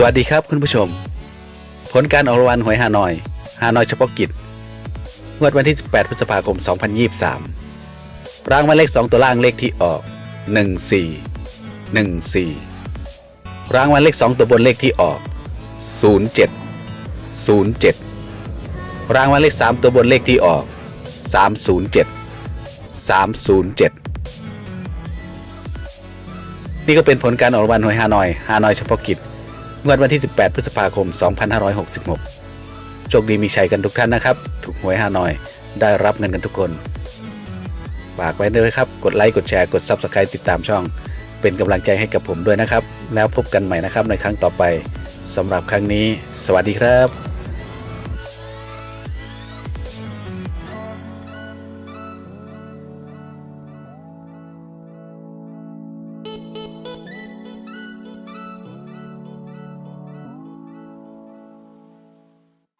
สวัสดีครับคุณผู้ชม ผลการออกรางวัลหวยฮานอยฮานอยเฉพาะกิจงวดวันที่ 18 พฤษภาคม 2023 รางวัลเลข 2 ตัวล่างเลขที่ออก 14 14 รางวัลเลข 2 ตัวบนเลขที่ออก 07 07 รางวัลเลข 3 ตัวบนเลขที่ออก 307 307 นี่ก็เป็นผลการออกรางวัลหวยฮานอยฮานอยเฉพาะกิจ งวดวันที่ 18 พฤษภาคม 2566 โชคดีมีชัยกันทุกท่านนะครับ ถูกหวยฮานอย ได้รับเงินกันทุกคนฝากไว้ด้วยครับ กดไลค์ กดแชร์ กด Subscribe ติดตามช่อง เป็นกำลังใจให้กับผมด้วยนะครับ แล้วพบกันใหม่นะครับในครั้งต่อไปสำหรับครั้งนี้ สวัสดีครับ